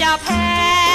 จะแพ้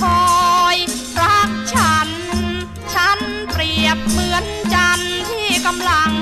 คอยรักฉัน ฉันเปรียบเหมือนจันที่กำลัง